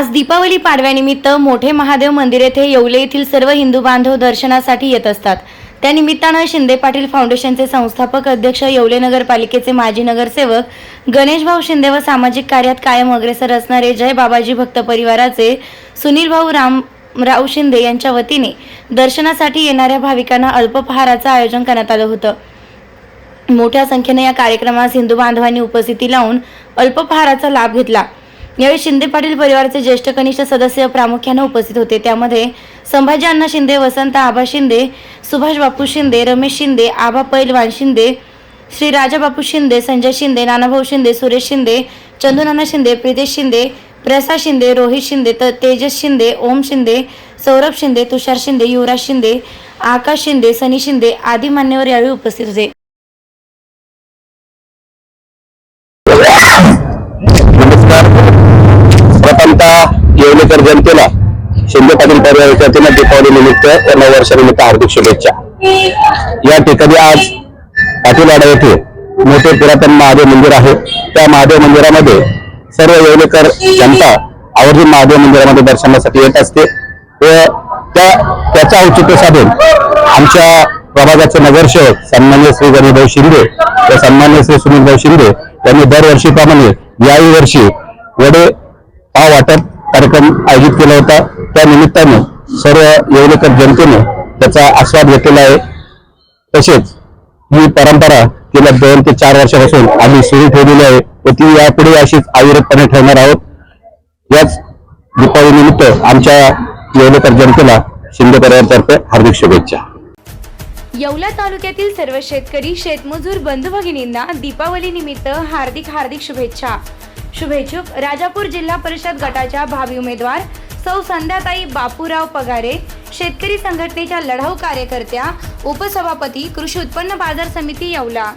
आज दीपावली पाडव्यानिमित्त मोठे महादेव मंदिर येथे येवले येथील सर्व हिंदू बांधव दर्शनासाठी येत असतात. त्यानिमित्तानं शिंदे पाटील फाउंडेशनचे संस्थापक अध्यक्ष येवले नगरपालिकेचे माजी नगरसेवक गणेशभाऊ शिंदे व सामाजिक कार्यात कायम अग्रेसर असणारे जय बाबाजी भक्त परिवाराचे सुनील भाऊ रामराव शिंदे यांच्या वतीने दर्शनासाठी येणाऱ्या भाविकांना अल्पपहाराचं आयोजन करण्यात आलं होतं. मोठ्या संख्येने या कार्यक्रमास हिंदू बांधवांनी उपस्थिती लावून अल्पपहाराचा लाभ घेतला. यावेळी शिंदे पाटील परिवाराचे ज्येष्ठ कनिष्ठ सदस्य प्रामुख्याने उपस्थित होते. त्यामध्ये संभाजी अण्णा शिंदे वसंत आबा शिंदे सुभाष बापू शिंदे रमेश शिंदे आबा पैलवान शिंदे श्री राजा बापू शिंदे संजय शिंदे नानाभाऊ शिंदे सुरेश शिंदे चंदूनाना शिंदे प्रितेश शिंदे प्रसाद शिंदे रोहित शिंदे तर तेजस शिंदे ओम शिंदे सौरभ शिंदे तुषार शिंदे युवराज शिंदे आकाश शिंदे सनी शिंदे आदी मान्यवर यावेळी उपस्थित होते. जनतेला शिंदे पाटील परिवाराच्या वतीनं दीपावली निमित्त व नववर्षानिमित्त हार्दिक शुभेच्छा. या ठिकाणी आज पाटीलवाडा येथे मोठे पुरातन महादेव मंदिर आहे. त्या महादेव मंदिरामध्ये सर्व येवलेकर जनता आवर्जून महादेव मंदिरामध्ये दर्शनासाठी येत असते. व त्या त्याचं औचित्य साधून आमच्या प्रभागाचे नगरसेवक सन्मान्य श्री गणेशभाऊ शिंदे व सन्मान्य श्री सुनीलभाऊ शिंदे यांनी दरवर्षीप्रमाणे याही वर्षी वडे पाव वाटप कार्यक्रम आयोजित केला होता. त्या निमित्तानं सर्व येवलेकर जनतेने त्याचा आस्वाद घेतलेला आहे. तसेच ही परंपरा गेल्या दोन ते चार वर्षापासून आम्ही सुरू ठेवलेली आहे व ती यापुढे अशीच अविरतपणे ठेवणार आहोत. याच दीपावलीनिमित्त आमच्या येवलेकर जनतेला शिंदे परिवारतर्फे हार्दिक शुभेच्छा. येवला तालुक्यातील सर्व शेतकरी शेतमजूर बंधू भगिनींना दीपावली निमित्त हार्दिक हार्दिक शुभेच्छा. शुभेच्छुक. राजापूर जिल्हा परिषद गटाच्या भावी उमेदवार सौ संध्याताई बापूराव पगारे शेतकरी संघटनेच्या लढाऊ कार्यकर्त्या उपसभापती कृषी उत्पन्न बाजार समिती येवला.